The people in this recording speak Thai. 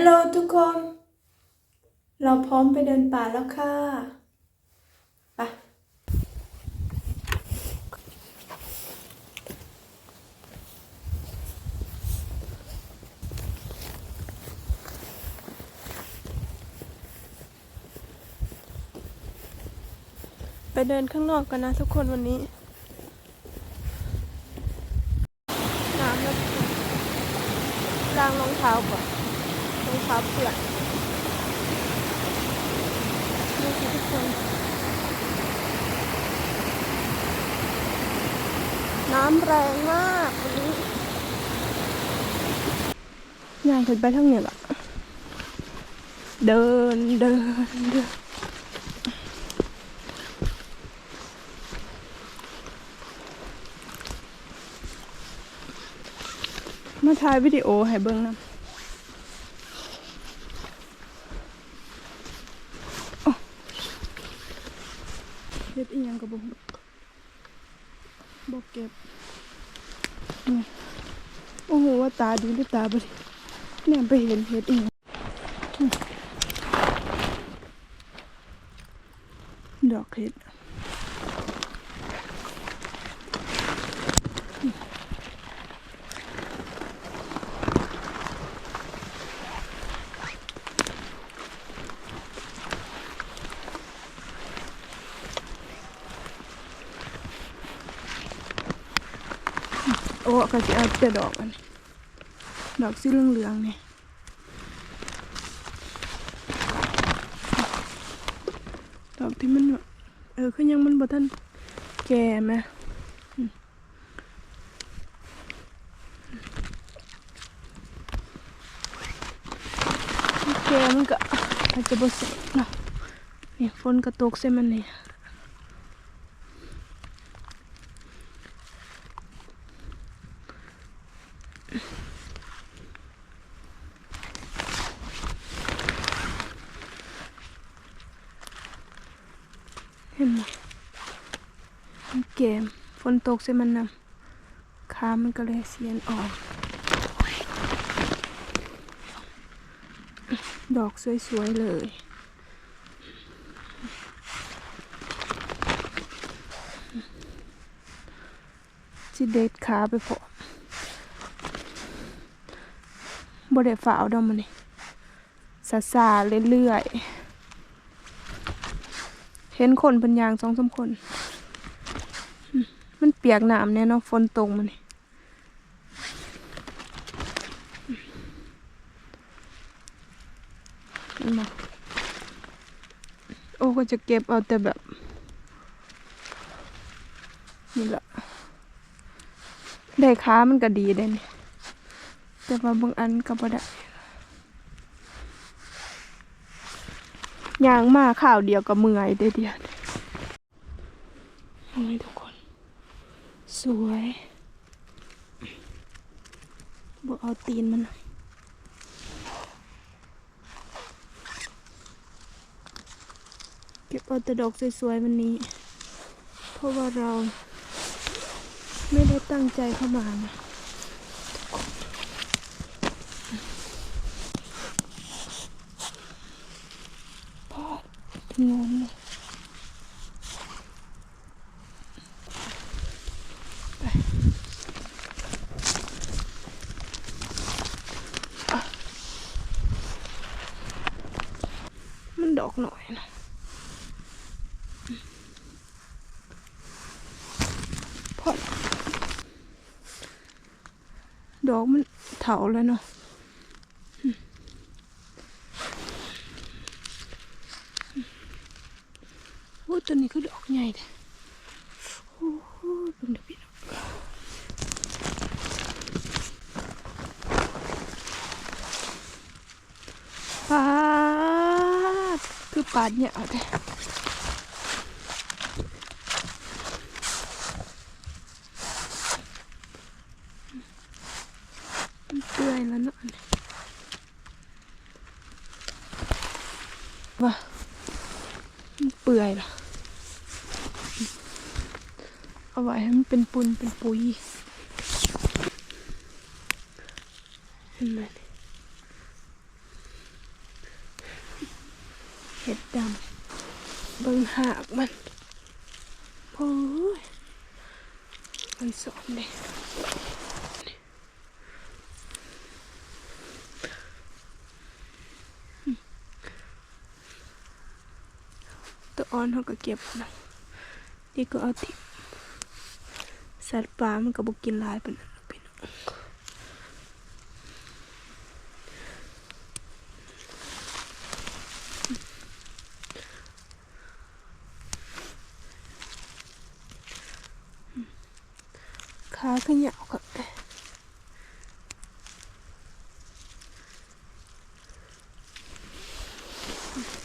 ฮัลโหลทุกคน เราพร้อมไปเดินป่าแล้วค่ะไปไปเดินข้างนอกกันนะทุกคนวันนี้น้ำแล้วล้างรองเท้าก่อน รองเท้าเปลือนนี่คือทุกคน น้ำแรงมากวันนี้ยางขึ้นไปทั้งเนี่ยละเดินเดินเดินมาถ่ายวิดีโอให้เบิ่งนำโอ้เฮ็ดอีหยังกับบ่บ่เก็บนี่โอ้โหว่าตาดีหรือตาบ่ดีเนี่ยไปเห็นเฮ็ดอีหยังดอกเห็ด โอ้ก็จะเอาแต่ดอกอันดอกสีเหลืองๆนี่ยดอกที่มันเออคือยังมันบ่ทันแก่ไหมแก่มันก็อาจจะบ่สวยเนาะนี่ฝนก็ตกใส่มันนี่เห็น ไหมมันเกมฝนตกใส่มันนำขามันก็เลยเสียนออก ดอกสวยๆเลยจิเด็ดขาไปพอบ่ได้ฝ่าวดอกมันนี่ซาซาเรื่อยๆ เห็นคนเป็นยางสองสามคน มันเปียกน้ำแน่เนาะฝนตกมันนี่โอ้ก็จะเก็บเอาแต่แบบนี่แหละได้ค้ามันก็ดีได้นี่แต่ว่าบางอันก็บ่ได้ ยางมาข่าวเดียวก็เมื่อยเดียวนี่ทุกคน สวยบอกเอาตีนมันหน่อยเก็บเอาแต่ดอกสวยๆวันนี้ เพราะว่าเราไม่ได้ตั้งใจเข้ามานะ งงเลยมันดอกหน่อยนะพอละดอกมันเถาแล้วเนาะ ตัวนี้ก็ดอกใหญ่เลยโอ้โหเบิ่งเดี๋ยวพี่น้องปาดคือปาดเนี่ยเอาแต่มันเปื่อยแล้วเนาะว่าเปื่อยแล้ว เอาไว้ให้มันเป็นปุนเป็นปุ๋ยเห็นไหมนี่ห็ดดำเบิ่งหากมันโอ้ยมันสอนเลยตัวอ่อนเขาก็เก็บนะนี่ก็เอาทิ สัตว์ป่ามันก็บกินหลายเป็นนั้นพี่น้องขาขยาวกับ